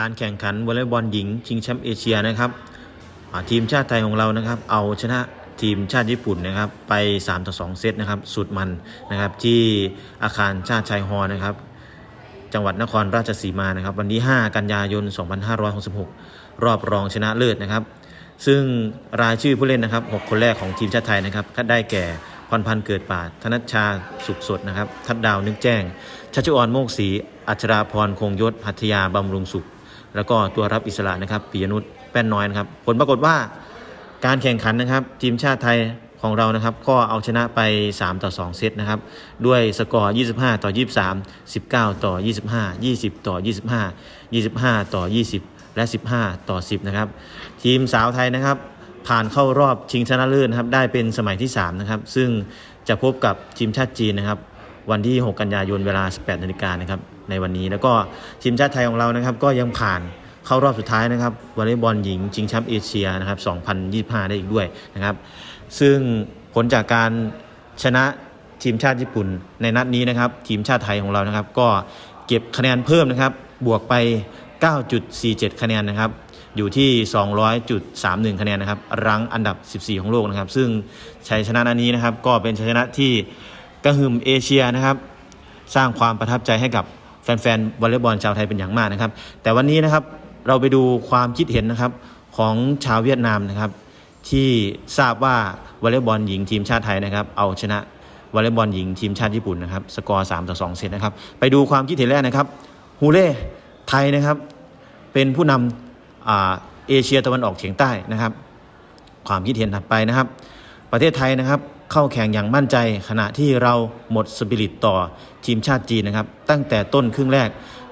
การแข่งขันวอลเลย์บอลหญิงชิงแชมป์เอเชียนะครับทีมชาติไทยของเรานะครับ เอาชนะทีมชาติญี่ปุ่นนะครับ ไป 3 ต่อ 2 เซตนะครับ สุดมันนะครับที่อาคารชาติชัยฮอร์นะครับ จังหวัดนครราชสีมานะครับ วันที่ 5 กันยายน 2566 รอบรองชนะเลิศนะครับ ซึ่งรายชื่อผู้เล่นนะครับ 6 คนแรกของทีมชาติไทยนะครับก็ได้แก่พรพันธ์เกิดป่า ธนัชชาสุขสดนะครับ ทัดดาวนึกแจ้งชัชออนโมกศรีอัชราพรคงยศหัตยาบำรุงสุข แล้วก็ตัวรับอิสระนะครับปิยนุชแป้นน้อยนะครับ ผลปรากฏว่าการแข่งขันนะครับ ทีมชาติไทยของเรานะครับ ก็เอาชนะไป 3 ต่อ 2 เซตนะครับ ด้วยสกอร์ 25 ต่อ 23 19 ต่อ 25 20 ต่อ 25 25 ต่อ 20 และ 15 ต่อ 10 นะครับ ทีมสาวไทยนะครับ ผ่านเข้ารอบชิงชนะเลิศนะครับ ได้เป็นสมัยที่ 3 นะครับ ซึ่งจะพบกับทีมชาติจีนนะครับ วันที่ 6 กันยายนเวลา 18นาฬิกานะครับ ในวันนี้ แล้วก็ทีมชาติไทยของเรานะครับก็ยังผ่านเข้ารอบสุดท้ายนะครับวอลเลย์บอลหญิงชิงแชมป์เอเชียนะครับ 2025 ได้อีกด้วยนะครับ ซึ่งผลจากการชนะทีมชาติญี่ปุ่นในนัดนี้นะครับ ทีมชาติไทยของเรานะครับ ก็เก็บคะแนนเพิ่มนะครับ บวกไป 9.47 คะแนนนะครับ อยู่ที่ 200.31 คะแนนนะครับ รั้งอันดับ 14 ของโลกนะครับ ซึ่งชัยชนะนัดนี้นะครับ ก็เป็นชัยชนะที่กระหึ่มเอเชียนะครับ สร้างความประทับใจให้กับ แฟนๆวอลเลย์บอลชาวไทยเป็นอย่างมากนะครับ แต่วันนี้นะครับเราไปดูความคิดเห็นนะครับของชาวเวียดนามนะครับ ที่ทราบว่าวอลเลย์บอลหญิงทีมชาติไทยนะครับ เอาชนะวอลเลย์บอลหญิงทีมชาติญี่ปุ่นนะครับสกอร์3ต่อ2เซตนะครับ ไปดูความคิดเห็นแรกนะครับฮูเล่ไทยนะครับ เป็นผู้นำอาเอเชียตะวันออกเฉียงใต้นะครับ ความคิดเห็นถัดไปนะครับ ประเทศไทยนะครับ เข้าแข่งอย่างมั่นใจ ขณะที่เราหมดสปิริตต่อทีมชาติจีนนะครับ ตั้งแต่ต้นครึ่งแรก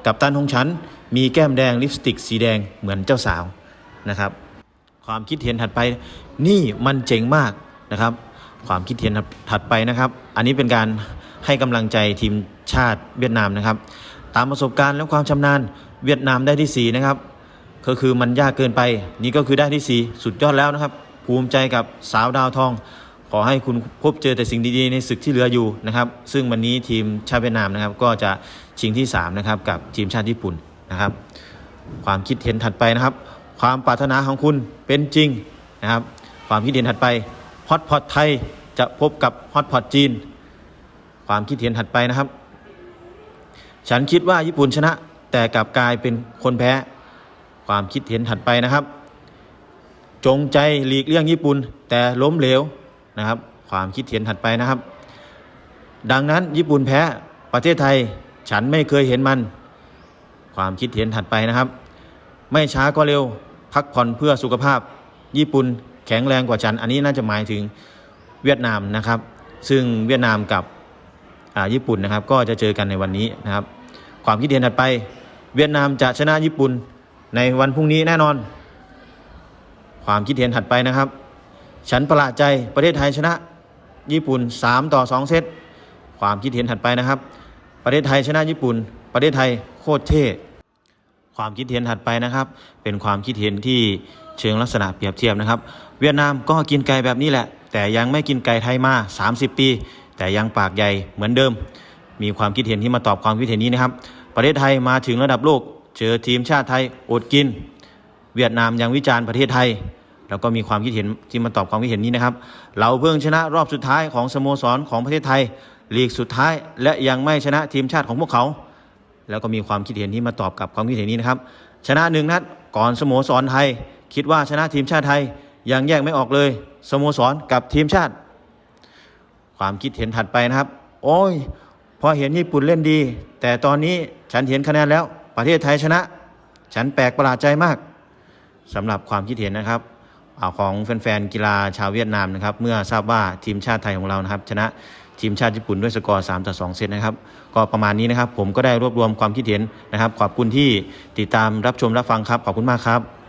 กับตันของฉันมีแก้มแดงลิปสติกสีแดงเหมือนเจ้าสาวนะครับ ความคิดเห็นถัดไปนี่มันเจ๋งมากนะครับ ความคิดเห็นถัดไปนะครับ อันนี้เป็นการให้กำลังใจทีมชาติเวียดนามนะครับ ตามประสบการณ์และความชำนาญเวียดนามได้ที่4นะครับก็คือมันยากเกินไป นี่ก็คือได้ที่ 4 สุดยอดแล้วนะครับ ภูมิใจกับสาวดาวทอง ขอให้คุณพบเจอแต่สิ่งดีๆในศึกที่เหลืออยู่นะครับ ซึ่งวันนี้ทีมชาติเวียดนามนะครับ ก็จะชิงที่3นะครับกับทีมชาติญี่ปุ่นนะครับ ความคิดเห็นถัดไปนะครับ ความปรารถนาของคุณเป็นจริงนะครับ ความคิดเห็นถัดไปฮอตพอตไทยจะพบกับฮอตพอตจีน ความคิดเห็นถัดไปนะครับ ฉันคิดว่าญี่ปุ่นชนะ แต่กลับกลายเป็นคนแพ้ ความคิดเห็นถัดไปนะครับ จงใจหลีกเลี่ยงญี่ปุ่น แต่ล้มเหลว นะครับ ความคิดเห็นถัดไปนะครับ ดังนั้นญี่ปุ่นแพ้ประเทศไทยฉันไม่เคยเห็นมัน ความคิดเห็นถัดไปนะครับ ไม่ช้าก็เร็วพักผ่อนเพื่อสุขภาพ ญี่ปุ่นแข็งแรงกว่าฉัน อันนี้น่าจะหมายถึงเวียดนามนะครับ ซึ่งเวียดนามกับญี่ปุ่นนะครับ ก็จะเจอกันในวันนี้นะครับ ความคิดเห็นถัดไป เวียดนามจะชนะญี่ปุ่นในวันพรุ่งนี้แน่นอน ความคิดเห็นถัดไปนะครับ ฉันประหลาดใจประเทศไทยชนะ ญี่ปุ่น 3 ต่อ 2 เซตความคิดเห็นถัดไปนะครับ ประเทศไทยชนะญี่ปุ่น ประเทศไทยโคตรเท่ความคิดเห็นถัดไปนะครับ เป็นความคิดเห็นที่เชิงลักษณะเปรียบเทียบนะครับ เวียดนามก็กินไก่แบบนี้แหละ แต่ยังไม่กินไก่ไทยมา 30 ปี แต่ยังปากใหญ่เหมือนเดิม มีความคิดเห็นที่มาตอบความคิดเห็นนี้นะครับ ประเทศไทยมาถึงระดับโลก เจอทีมชาติไทยอดกิน เวียดนามยังวิจารณ์ประเทศไทย แล้วก็มีความคิดเห็นที่มาตอบความคิดเห็นนี้นะครับ เราเพิ่งชนะรอบสุดท้ายของสโมสรของประเทศไทยลีกสุดท้าย และยังไม่ชนะทีมชาติของพวกเขา แล้วก็มีความคิดเห็นที่มาตอบกับความคิดเห็นนี้นะครับ ชนะหนึ่งนัดก่อนสโมสรไทย คิดว่าชนะทีมชาติไทยยังแยกไม่ออกเลยสโมสรกับทีมชาติ ความคิดเห็นถัดไปนะครับ โอ้ยพอเห็นญี่ปุ่นเล่นดี แต่ตอนนี้ฉันเห็นคะแนนแล้ว ประเทศไทยชนะ ฉันแปลกประหลาดใจมากสำหรับความคิดเห็นนะครับ ของแฟนๆกีฬาชาวเวียดนามนะครับ เมื่อทราบว่าทีมชาติไทยของเรานะครับ ชนะทีมชาติญี่ปุ่นด้วยสกอร์ 3 ต่อ 2 เซตนะครับ ก็ประมาณนี้นะครับ ผมก็ได้รวบรวมความคิดเห็นนะครับ ขอบคุณที่ติดตามรับชมรับฟังครับ ขอบคุณมากครับ